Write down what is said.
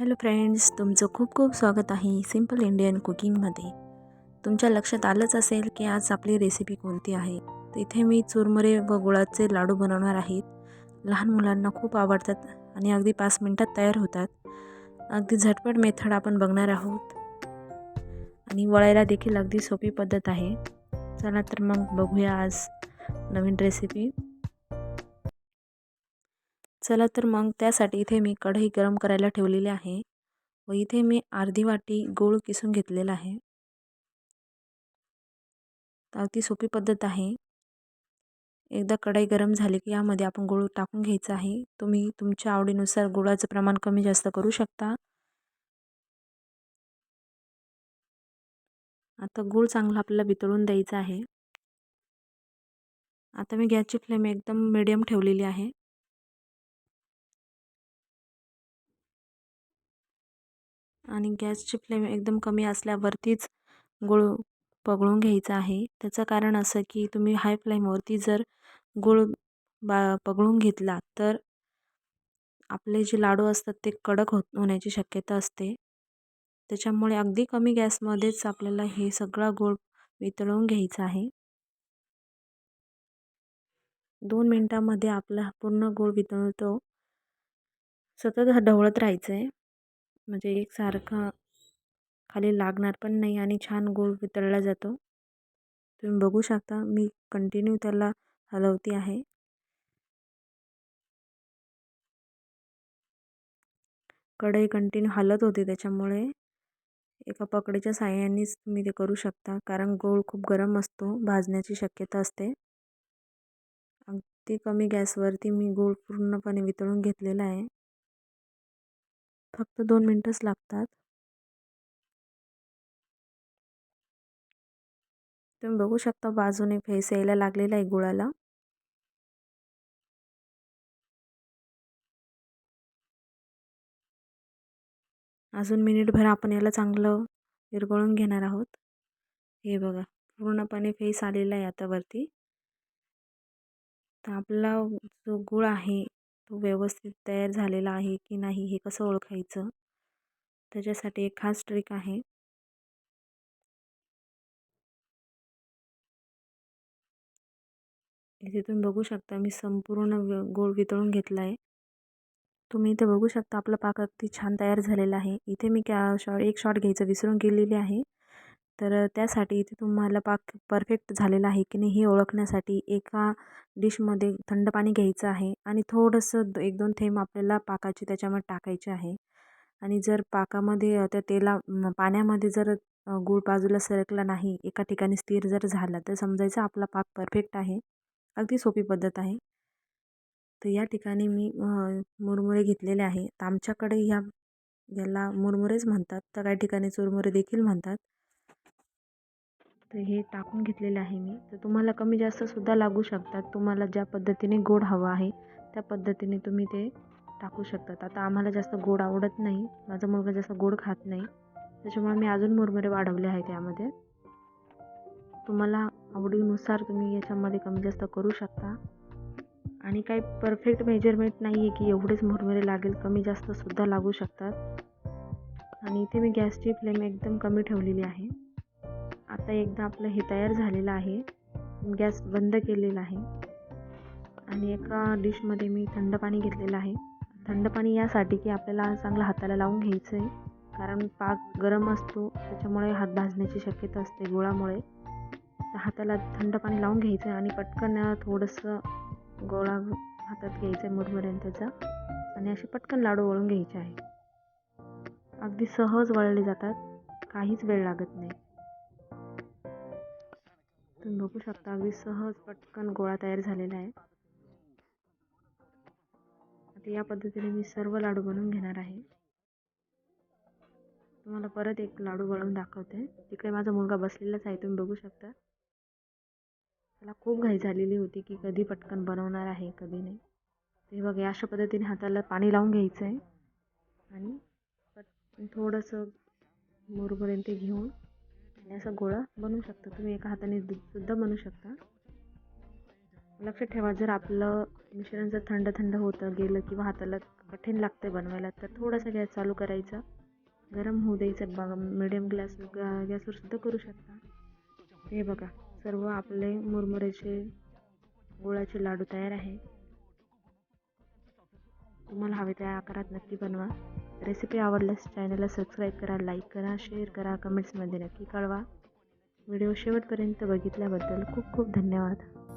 Hello friends तुमचं खूप खूप स्वागत आहे सिंपल इंडियन कुकिंगमध्ये. तुमच्या लक्षात आलंच असेल की आज आपली रेसिपी कोणती आहे. तर इथे मी चुरमुरे व गुळाचे लाडू बनवणार आहेत. लहान मुलांना खूप आवडतात आणि अगदी पाच मिनटात तयार होतात. अगदी झटपट मेथड आपण बघणार आहोत. आणि वळायला देखील अगदी सोपी पद्धत आहे. चला तर मग बघूया आज नवीन रेसिपी चला तर मग त्यासाठी इथे मी कढई गरम करायला ठेवलेली आहे व इथे मी अर्धी वाटी गूळ किसून घेतलेला आहे. अगदी सोपी पद्धत आहे. एकदा कढई गरम झाली की यामध्ये आपण गूळ टाकून घ्यायचा आहे. तुम्ही तुमच्या आवडीनुसार गुळाचं प्रमाण कमी जास्त करू शकता. आता गूळ चांगला आपल्याला वितळून द्यायचा आहे. आता मी गॅसची फ्लेम एकदम मिडियम ठेवलेली आहे. आणि गॅसची फ्लेम एकदम कमी असल्यावरतीच गूळ पगळून घ्यायचा आहे. त्याचं कारण असं की तुम्ही हाय फ्लेमवरती जर गूळ बा पगळून घेतला तर आपले जे लाडू असतात ते कडक होत होण्याची शक्यता असते. त्याच्यामुळे अगदी कमी गॅसमध्येच आपल्याला हे सगळा गूळ वितळून घ्यायचा आहे. दोन मिनटामध्ये आपला पूर्ण गूळ वितळतो. सतत ढवळत राहायचं आहे म्हणजे एकसारखा खाली लागणार पण नाही आणि छान गूळ वितळला जातो. तुम्ही बघू शकता मी कंटिन्यू त्याला हलवते आहे. कढई कंटिन्यू हलत होती त्याच्यामुळे एका पकडीच्या साह्यानेच तुम्ही ते करू शकता कारण गोळ खूप गरम असतो भाजण्याची शक्यता असते. अगदी कमी गॅसवरती मी गूळ पूर्णपणे वितळून घेतलेला आहे. फक्त दोन मिनटंच लागतात. तुम्ही बघू शकता बाजूने फेस यायला लागलेला आहे गुळाला. अजून मिनिटभर आपण याला चांगलं विरगळून घेणार आहोत. हे बघा पूर्णपणे फेस आलेला आहे आता वरती तर आपला जो गुळ आहे तो व्यवस्थित तयार झालेला आहे की नाही हे कसं ओळखायचं? त्याच्यासाठी एक खास ट्रिक आहे. इथे तुम्ही बघू शकता मी संपूर्ण गोळ वितळून घेतला आहे तुम्ही इथे बघू शकता आपला पाक अगदी छान तयार झालेला आहे. इथे मी क्या शॉ एक शॉट घ्यायचं विसरून गेलेली आहे. तर त्यासाठी इथे तुम्हाला पाक परफेक्ट झालेला आहे की नाही हे ओळखण्यासाठी एका डिशमध्ये थंड पाणी घ्यायचं आहे आणि थोडंसं एक दोन थेंब आपल्याला पाकाची त्याच्यामध्ये टाकायचे आहे. आणि जर पाकामध्ये त्या तेला पाण्यामध्ये जर गूळ बाजूला सरकला नाही एका ठिकाणी स्थिर जर झाला तर समजायचं आपला पाक परफेक्ट आहे. अगदी सोपी पद्धत आहे. तर या ठिकाणी मी मुरमुरे घेतलेले आहे. तर आमच्याकडे ह्या याला मुरमुरेच म्हणतात. तर काही ठिकाणी चुरमुरे देखील म्हणतात. तर हे टाकून घेतलेले आहे मी. तर तुम्हाला कमी जास्तसुद्धा लागू शकतात. तुम्हाला ज्या पद्धतीने गोड हवं आहे त्या पद्धतीने तुम्ही ते टाकू शकतात. आता आम्हाला जास्त गोड आवडत नाही. माझा मुलगा जास्त गोड खात नाही. त्याच्यामुळे मी अजून मुरमुरे वाढवले आहे त्यामध्ये तुम्हाला आवडीनुसार तुम्ही याच्यामध्ये कमी जास्त करू शकता. आणि काही परफेक्ट मेजरमेंट नाही आहे की एवढेच मुरमुरे लागेल कमी जास्तसुद्धा लागू शकतात. आणि इथे मी गॅसची फ्लेम एकदम कमी ठेवलेली आहे. आता एकदा आपलं हे तयार झालेलं आहे. गॅस बंद केलेला आहे. आणि एका डिशमध्ये मी थंड पाणी घेतलेलं आहे. थंड पाणी यासाठी की आपल्याला चांगलं हाताला लावून घ्यायचं आहे कारण पाक गरम असतो त्याच्यामुळे हात भाजण्याची शक्यता असते गोळामुळे. तर हाताला थंड पाणी लावून घ्यायचं आहे आणि पटकन थोडंसं गोळा हातात घ्यायचं आहे मुरमुऱ्याने त्याचा आणि असे पटकन लाडू वळून घ्यायचे आहे. अगदी सहज वळले जातात. काहीच वेळ लागत नाही. तुम्ही बघू शकता अगदी सहज पटकन गोळा तयार झालेला आहे. आता या पद्धतीने मी सर्व लाडू बनवून घेणार आहे. तुम्हाला परत एक लाडू वळवून दाखवते. तिकडे माझा मुलगा बसलेलाच आहे तुम्ही बघू शकता. त्याला खूप घाई झालेली होती की कधी पटकन बनवणार आहे कधी नाही. ते बघा अशा पद्धतीने हाताला पाणी लावून घ्यायचं आहे आणि थोडंसं मोरपर्यंत घेऊन असं गोळा बनवू शकता. तुम्ही एका हाताने दूधसुद्धा बनवू शकता. लक्षात ठेवा जर आपलं मिश्रण जर थंड थंड होतं गेलं किंवा हाताला कठीण लागते बनवायला तर थोडासा गॅस चालू करायचा. गरम होऊ द्यायचं. बघा मिडियम ग्लास गॅसवर सुद्धा करू शकता. हे बघा सर्व आपले मुरमुऱ्याचे गुळाचे लाडू तयार आहे. तुम्हाला हवे त्या आकारात नक्की बनवा. रेसिपी आवडल्यास चॅनलला सबस्क्राईब करा लाईक करा शेअर करा कमेंट्समध्ये नक्की कळवा. व्हिडिओ शेवटपर्यंत बघितल्याबद्दल खूप खूप धन्यवाद.